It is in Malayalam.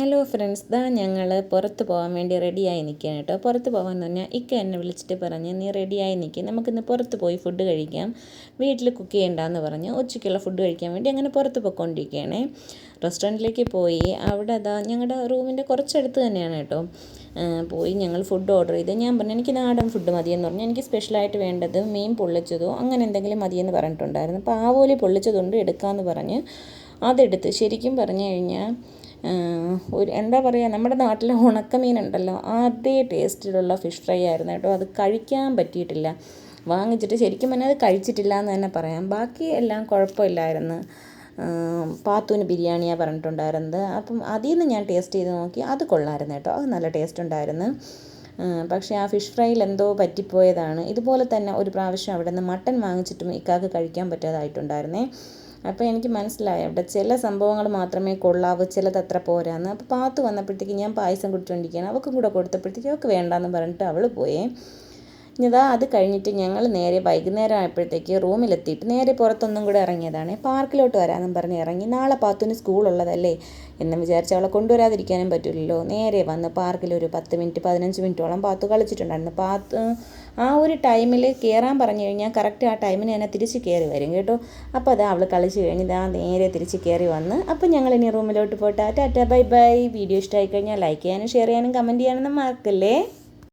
ഹലോ ഫ്രണ്ട്സ് ദാ ഞങ്ങൾ പുറത്ത് പോകാൻ വേണ്ടി റെഡിയായി നിൽക്കുകയാണ് കേട്ടോ. പുറത്ത് പോകാമെന്ന് പറഞ്ഞാൽ ഇക്ക എന്നെ വിളിച്ചിട്ട് പറഞ്ഞ് നീ റെഡിയായി നിൽക്കുക നമുക്കിന്ന് പുറത്ത് പോയി ഫുഡ് കഴിക്കാം. വീട്ടിൽ കുക്ക് ചെയ്യണ്ടെന്ന് പറഞ്ഞ് ഉച്ചയ്ക്കുള്ള ഫുഡ് കഴിക്കാൻ വേണ്ടി അങ്ങനെ പുറത്ത് പോയിക്കൊണ്ടിരിക്കുകയാണേ. റെസ്റ്റോറന്റിലേക്ക് പോയി. അവിടെ അതാ ഞങ്ങളുടെ റൂമിന്റെ കുറച്ചടുത്ത് തന്നെയാണ് കേട്ടോ. പോയി ഞങ്ങൾ ഫുഡ് ഓർഡർ ചെയ്ത്. ഞാൻ പറഞ്ഞു എനിക്ക് നാടൻ ഫുഡ് മതിയെന്ന് പറഞ്ഞു. എനിക്ക് സ്പെഷ്യലായിട്ട് വേണ്ടത് മീൻ പൊള്ളിച്ചതോ അങ്ങനെ എന്തെങ്കിലും മതിയെന്ന് പറഞ്ഞിട്ടുണ്ടായിരുന്നു. അപ്പോൾ ആവോലി പൊള്ളിച്ചതുകൊണ്ട് എടുക്കാമെന്ന് പറഞ്ഞ്. അതെടുത്ത് ശരിക്കും പറഞ്ഞു കഴിഞ്ഞാൽ ഒരു എന്താ പറയുക നമ്മുടെ നാട്ടിലെ ഉണ്ടല്ലോ അതേ ടേസ്റ്റിലുള്ള ഫിഷ് ഫ്രൈ ആയിരുന്നു കേട്ടോ. അത് കഴിക്കാൻ പറ്റിയിട്ടില്ല. വാങ്ങിച്ചിട്ട് ശരിക്കും പറഞ്ഞാൽ അത് കഴിച്ചിട്ടില്ല എന്ന് തന്നെ പറയാം. ബാക്കി എല്ലാം കുഴപ്പമില്ലായിരുന്നു. പാത്തൂന് ബിരിയാണിയാണ് പറഞ്ഞിട്ടുണ്ടായിരുന്നത്. അപ്പം അതിൽ നിന്ന് ഞാൻ ടേസ്റ്റ് ചെയ്ത് നോക്കി അത് കൊള്ളായിരുന്നു കേട്ടോ. അത് നല്ല ടേസ്റ്റ് ഉണ്ടായിരുന്നു. പക്ഷേ ആ ഫിഷ് ഫ്രൈയിൽ എന്തോ പറ്റിപ്പോയതാണ്. ഇതുപോലെ തന്നെ ഒരു പ്രാവശ്യം അവിടെ നിന്ന് മട്ടൻ വാങ്ങിച്ചിട്ടും ഇക്കാക്ക് കഴിക്കാൻ പറ്റാതായിട്ടുണ്ടായിരുന്നേ. അപ്പോൾ എനിക്ക് മനസ്സിലായി അവിടെ ചില സംഭവങ്ങൾ മാത്രമേ കൊള്ളാവൂ ചിലതത്ര പോരാന്ന്. അപ്പോൾ പാത്ത് വന്നപ്പോഴത്തേക്ക് ഞാൻ പായസം കുടിച്ചുകൊണ്ടിരിക്കുകയാണ് അവൾക്കും കൂടെ കൊടുത്തപ്പോഴത്തേക്ക് അവൾക്ക് വേണ്ടാന്ന് പറഞ്ഞിട്ട് അവൾ പോയേ. ഇതാ അത് കഴിഞ്ഞിട്ട് ഞങ്ങൾ നേരെ വൈകുന്നേരം ആയപ്പോഴത്തേക്ക് റൂമിലെത്തിയിട്ട് നേരെ പുറത്തൊന്നും കൂടെ ഇറങ്ങിയതാണ്. പാർക്കിലോട്ട് വരാമെന്നും പറഞ്ഞ് ഇറങ്ങി നാളെ പാത്തുന് സ്കൂളുള്ളതല്ലേ? എന്ന് വിചാരിച്ച് അവളെ കൊണ്ടുവരാതിരിക്കാനും പറ്റില്ലല്ലോ. നേരെ വന്ന് പാർക്കിൽ ഒരു പത്ത് മിനിറ്റ് പതിനഞ്ച് മിനിറ്റോളം പാത്തു കളിച്ചിട്ടുണ്ടായിരുന്നു. പാത്ത് ആ ഒരു ടൈമിൽ കയറാൻ പറഞ്ഞു കഴിഞ്ഞാൽ കറക്റ്റ് ആ ടൈമിന് തന്നെ തിരിച്ച് കയറി വരും കേട്ടോ. അപ്പോൾ അതാ അവൾ കളിച്ച് കഴിഞ്ഞ് ഇതാ നേരെ തിരിച്ച് കയറി വന്ന്. അപ്പോൾ ഞങ്ങൾ ഇനി റൂമിലോട്ട് പോയിട്ട് ടാറ്റ ബൈ ബൈ. വീഡിയോ ഇഷ്ടമായി കഴിഞ്ഞാൽ ലൈക്ക് ചെയ്യാനും ഷെയർ ചെയ്യാനും കമന്റ് ചെയ്യാനൊന്നും മറക്കല്ലേ?